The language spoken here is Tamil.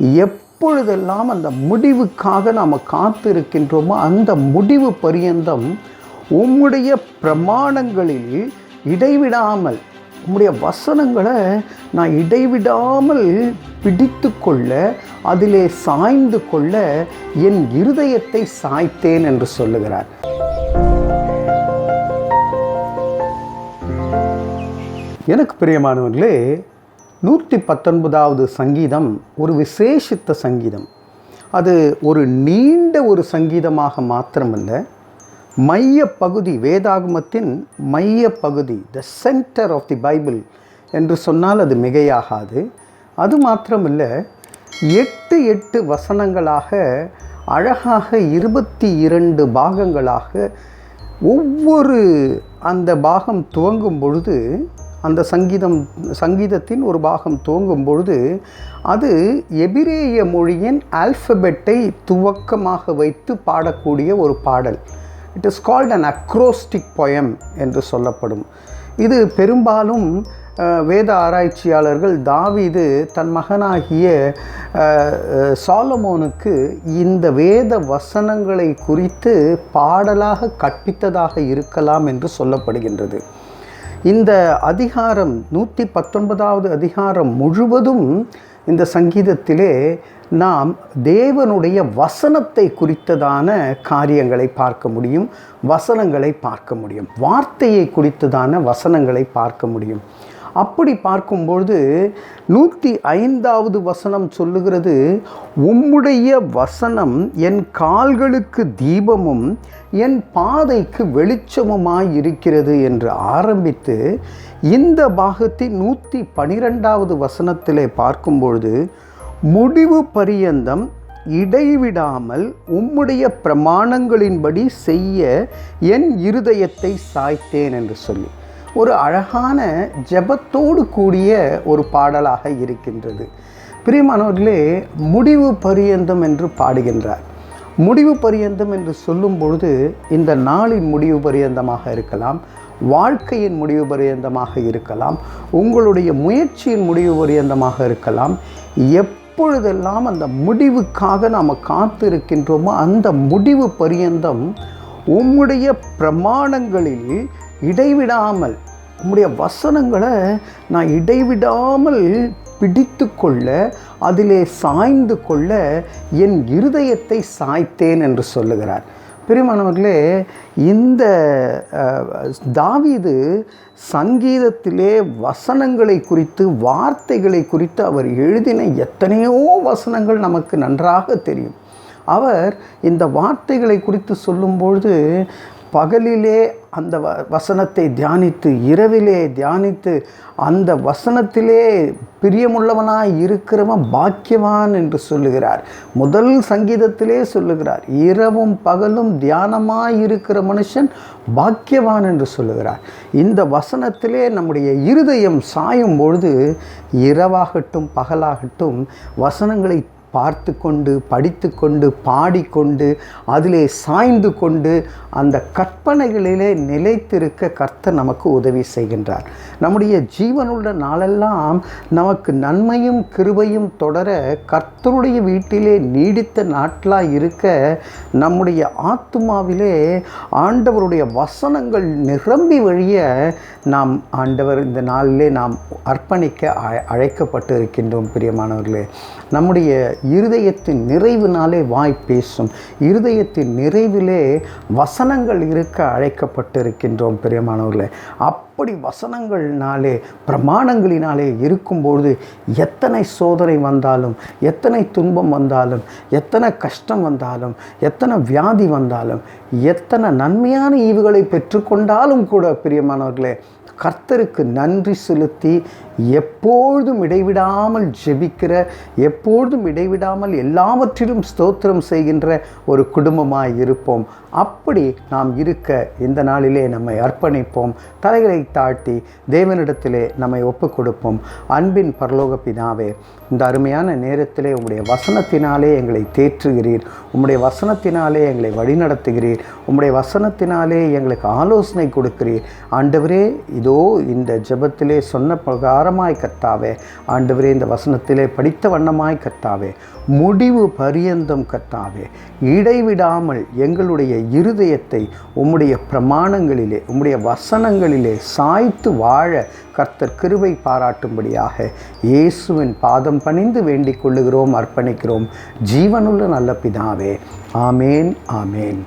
எப்பொழுதெல்லாம் அந்த முடிவுக்காக நாம் காத்திருக்கின்றோமோ அந்த முடிவு பரியந்தம் உம்முடைய பிரமாணங்களில் இடைவிடாமல் உம்முடைய வசனங்களை நான் இடைவிடாமல் பிடித்து கொள்ள அதிலே சாய்ந்து கொள்ள என் இருதயத்தை சாய்த்தேன் என்று சொல்லுகிறார். எனக்கு பிரியமானவர்களே நூற்றி பத்தொன்பதாவது சங்கீதம் ஒரு விசேஷித்த சங்கீதம். அது ஒரு நீண்ட ஒரு சங்கீதமாக மாத்திரமல்ல. மைய பகுதி வேதாகமத்தின் மைய பகுதி the centre of the Bible என்று சொன்னால் அது மிகையாகாது. அது மாத்திரமல்ல எட்டு எட்டு வசனங்களாக அழகாக இருபத்தி இரண்டு பாகங்களாக ஒவ்வொரு அந்த பாகம் துவங்கும் பொழுது அந்த சங்கீதம் சங்கீதத்தின் ஒரு பாகம் துவங்கும் பொழுது அது எபிரேய மொழியின் ஆல்ஃபபெட்டை துவக்கமாக வைத்து பாடக்கூடிய ஒரு பாடல். It is called an acrostic poem என்று சொல்லப்படும். இது பெரும்பாலும் வேத ஆராய்ச்சியாளர்கள் தாவீது தன் மகனாகிய சாலமோனுக்கு இந்த வேத வசனங்களை குறித்து பாடலாக கற்பித்ததாக இருக்கலாம் என்று சொல்லப்படுகின்றது. இந்த அதிகாரம் நூற்றி பத்தொன்பதாவது அதிகாரம் முழுவதும் இந்த சங்கீதத்திலே நாம் தேவனுடைய வசனத்தை குறித்ததான காரியங்களை பார்க்க முடியும் வசனங்களை பார்க்க முடியும். வார்த்தையை குறித்ததான வசனங்களை பார்க்க முடியும். அப்படி பார்க்கும்பொழுது நூற்றி ஐந்தாவது வசனம் சொல்லுகிறது உம்முடைய வசனம் என் கால்களுக்கு தீபமும் என் பாதைக்கு வெளிச்சமுமாய் இருக்கிறது என்று ஆரம்பித்து இந்த பாகத்தின் நூற்றி பனிரெண்டாவது வசனத்திலே பார்க்கும்பொழுது முடிவு பரியந்தம் இடைவிடாமல் உம்முடைய பிரமாணங்களின்படி செய்ய என் இருதயத்தை சாய்த்தேன் என்று சொல்லி. ஒரு அழகான ஜெபத்தோடு கூடிய ஒரு பாடலாக இருக்கின்றது. பிரியமானவர்களே முடிவு பரியந்தம் என்று பாடுகின்றார். முடிவு பரியந்தம் என்று சொல்லும் பொழுது இந்த நாளின் முடிவு பரியந்தமாக இருக்கலாம் வாழ்க்கையின் முடிவு பரியந்தமாக இருக்கலாம் உங்களுடைய முயற்சியின் முடிவு பரியந்தமாக இருக்கலாம் எப்பொழுதெல்லாம் அந்த முடிவுக்காக நாம் காத்திருக்கின்றோமோ அந்த முடிவு பரியந்தம் உம்முடைய பிரமாணங்களில் இடைவிடாமல் உம்முடைய வசனங்களை நான் இடைவிடாமல் பிடித்து கொள்ள அதிலே சாய்ந்து கொள்ள என் இருதயத்தை சாய்த்தேன் என்று சொல்லுகிறார். பிரியமானவர்களே இந்த தாவிது தாவீது சங்கீதத்திலே வசனங்களை குறித்து வார்த்தைகளை குறித்து அவர் எழுதின எத்தனையோ வசனங்கள் நமக்கு நன்றாக தெரியும். அவர் இந்த வார்த்தைகளை குறித்து சொல்லும்பொழுது பகலிலே அந்த வ வசனத்தை தியானித்து இரவிலே தியானித்து அந்த வசனத்திலே பிரியமுள்ளவனாய் இருக்கிறவன் பாக்கியவான் என்று சொல்லுகிறார். முதல் சங்கீதத்திலே சொல்லுகிறார் இரவும் பகலும் தியானமாய் இருக்கிற மனுஷன் பாக்கியவான் என்று சொல்லுகிறார். இந்த வசனத்திலே நம்முடைய இருதயம் சாயும் பொழுது இரவாகட்டும் பகலாகட்டும் வசனங்களை பார்த்து கொண்டு படித்து கொண்டு பாடிக்கொண்டு அதிலே சாய்ந்து கொண்டு அந்த கற்பனைகளிலே நிலைத்திருக்க கர்த்தர் நமக்கு உதவி செய்கின்றார். நம்முடைய ஜீவனுள்ள நாளெல்லாம் நமக்கு நன்மையும் கிருபையும் தொடர கர்த்தருடைய வீட்டிலே நீடித்த நாட்களாக இருக்க நம்முடைய ஆத்துமாவிலே ஆண்டவருடைய வசனங்கள் நிரம்பி வழிய நாம் ஆண்டவர் இந்த நாளிலே நாம் அர்ப்பணிக்க அழைக்கப்பட்டு இருக்கின்றோம் பிரியமானவர்களே. நம்முடைய இருதயத்தின் நிறைவினாலே வாய் பேசும். இருதயத்தின் நிறைவிலே வசனங்கள் இருக்க அழைக்கப்பட்டு இருக்கின்றோம் பிரியமானவர்களே. அப்படி வசனங்கள்னாலே பிரமாணங்களினாலே இருக்கும்பொழுது எத்தனை சோதனை வந்தாலும் எத்தனை துன்பம் வந்தாலும் எத்தனை கஷ்டம் வந்தாலும் எத்தனை வியாதி வந்தாலும் எத்தனை நன்மையான ஈவுகளை பெற்றுக்கொண்டாலும் கூட பிரியமானவர்களே கர்த்தருக்கு நன்றி செலுத்தி எப்பொழுதும் இடைவிடாமல் ஜெபிக்கிற எப்பொழுதும் இடைவிடாமல் எல்லாவற்றிலும் ஸ்தோத்திரம் செய்கின்ற ஒரு குடும்பமாக இருப்போம். அப்படி நாம் இருக்க இந்த நாளிலே நம்மை அர்ப்பணிப்போம். தலைகளை தாழ்த்தி தேவனிடத்திலே நம்மை ஒப்பு கொடுப்போம் அன்பின் பரலோக பிதாவே இந்த அருமையான நேரத்திலே உங்களுடைய வசனத்தினாலே எங்களை தேற்றுகிறீர். உம்முடைய வசனத்தினாலே எங்களை வழிநடத்துகிறீர். உம்முடைய வசனத்தினாலே எங்களுக்கு ஆலோசனை கொடுக்கிறீர். ஆண்டவரே இது இந்த ஜெபத்திலே சொன்ன பிரகாரமாய் கத்தாவே. ஆண்டவரே இந்த வசனத்திலே படித்த வண்ணமாய் கத்தாவே. முடிவு பரியந்தம் கத்தாவே. இடைவிடாமல் எங்களுடைய இருதயத்தை உம்முடைய பிரமாணங்களிலே உம்முடைய வசனங்களிலே சாய்த்து வாழ கர்த்தர் கிருவை பாராட்டும்படியாக இயேசுவின் பாதம் பணிந்து வேண்டிக் கொள்ளுகிறோம் அர்ப்பணிக்கிறோம். ஜீவனுள்ள நல்ல பிதாவே. ஆமேன் ஆமேன்.